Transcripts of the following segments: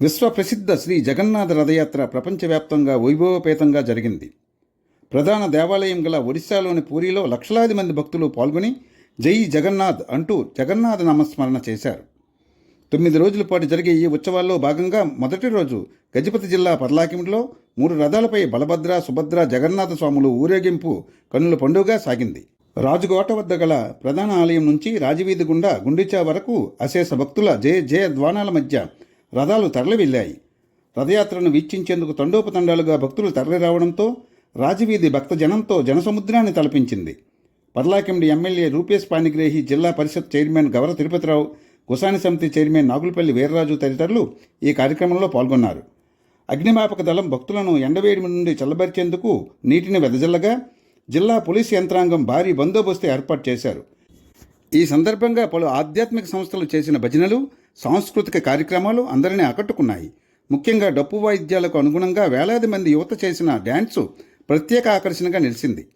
విశ్వప్రసిద్ధ శ్రీ జగన్నాథ రథయాత్ర ప్రపంచవ్యాప్తంగా వైభవపేతంగా జరిగింది. ప్రధాన దేవాలయం గల ఒడిశాలోని పూరిలో లక్షలాది మంది భక్తులు పాల్గొని జై జగన్నాథ్ అంటూ జగన్నాథ నామస్మరణ చేశారు. తొమ్మిది రోజుల పాటు జరిగే ఈ ఉత్సవాల్లో భాగంగా మొదటి రోజు గజపతి జిల్లా పర్లాకిమిలో మూడు రథాలపై బలభద్ర సుభద్ర జగన్నాథ స్వాములు ఊరేగింపు కన్నుల పండుగ సాగింది. రాజుకోట వద్ద గల ప్రధాన ఆలయం నుంచి రాజవీధి గుండా గుండిచా వరకు అశేష భక్తుల జయ జయ ద్వానాల మధ్య రథాలు తరలి వెళ్ళాయి రథయాత్రను వీక్షించేందుకు తండోపతండాలుగా భక్తులు తరలి రావడంతో రాజవీధి భక్తజనంతో జనసముద్రాన్ని తలపించింది. పర్లాకిండి ఎమ్మెల్యే రూపేష్ పానిగ్రేహి జిల్లా పరిషత్ చైర్మన్ గవర తిరుపతిరావు గుసాని సమితి చైర్మన్ నాగులపల్లి వీర్రాజు తదితరులు ఈ కార్యక్రమంలో పాల్గొన్నారు. అగ్నిమాపక దళం భక్తులను ఎండవేడి నుండి చల్లబరిచేందుకు నీటిని వెదజల్లగా జిల్లా పోలీసు యంత్రాంగం భారీ బందోబస్తు ఏర్పాటు చేశారు. ఈ సందర్భంగా పలు ఆధ్యాత్మిక సంస్థలు చేసిన భజనలు సాంస్కృతిక కార్యక్రమాలు అందరినీ ఆకట్టుకున్నాయి. ముఖ్యంగా డప్పు వాయిద్యాలకు అనుగుణంగా వేలాది మంది యువత చేసిన డ్యాన్సు ప్రత్యేక ఆకర్షణగా నిలిచింది.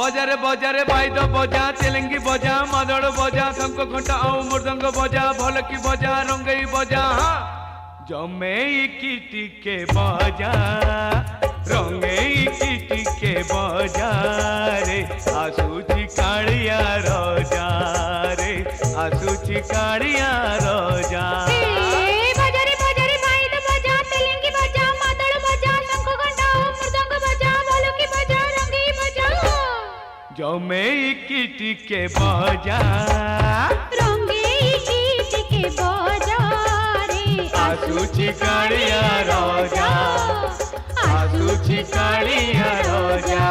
বজারে বজারে বাইদ বজা তেলেঙ্গি বজা মাদড় বজা শঙ্খ ঘণ্টা আও মৃদঙ্গ বজা ভলকি বজা রঙ্গই বজা হা। জমে কি টিকে বজা রঙে কি টিকে বজা রে আসুচি কাড়িয়া রজা রে আসুচি কাড়িয়া রজা জমে কি টিকে বজা রঙ্গে গীতকে বাজারে আসুচি কাড়িয়া রজা আসুচি কাড়িয়া রজা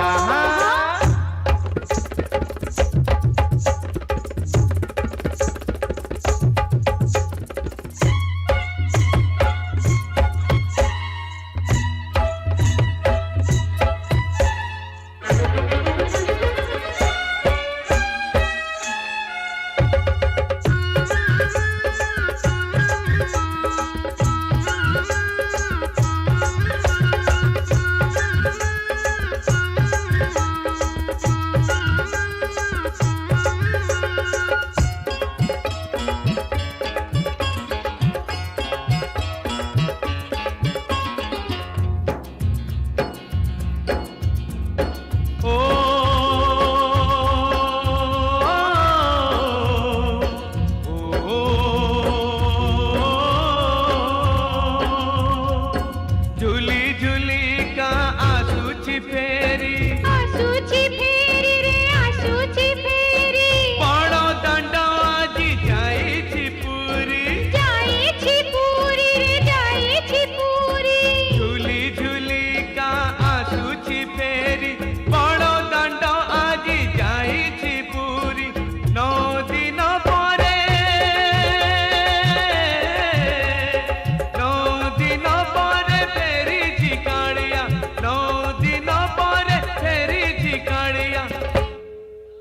பேரி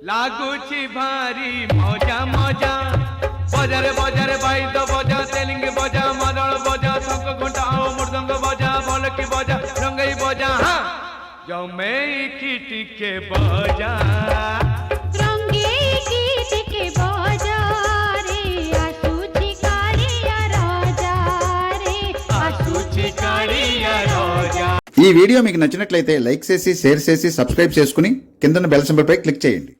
লাগুছি ভারি মজা মজা বজারে বজারে বাইদ বজা তেলিঙ্গি বজা মাদল বজা শঙ্খ ঘণ্টা আও মৃদঙ্গ বজা ভলকি বজা রঙ্গই বজা হা জমে কি টিকে বজা রঙ্গে গীতকে বাজারে আসুছি কাড়িয়া রাজা রে আসুছি কাড়িয়া রজা ఈ వీడియో మీకు నచ్చినట్లయితే లైక్ చేసి షేర్ చేసి సబ్స్క్రైబ్ చేసుకుని కిందన్న బెల్ సింబల్పై క్లిక్ చేయండి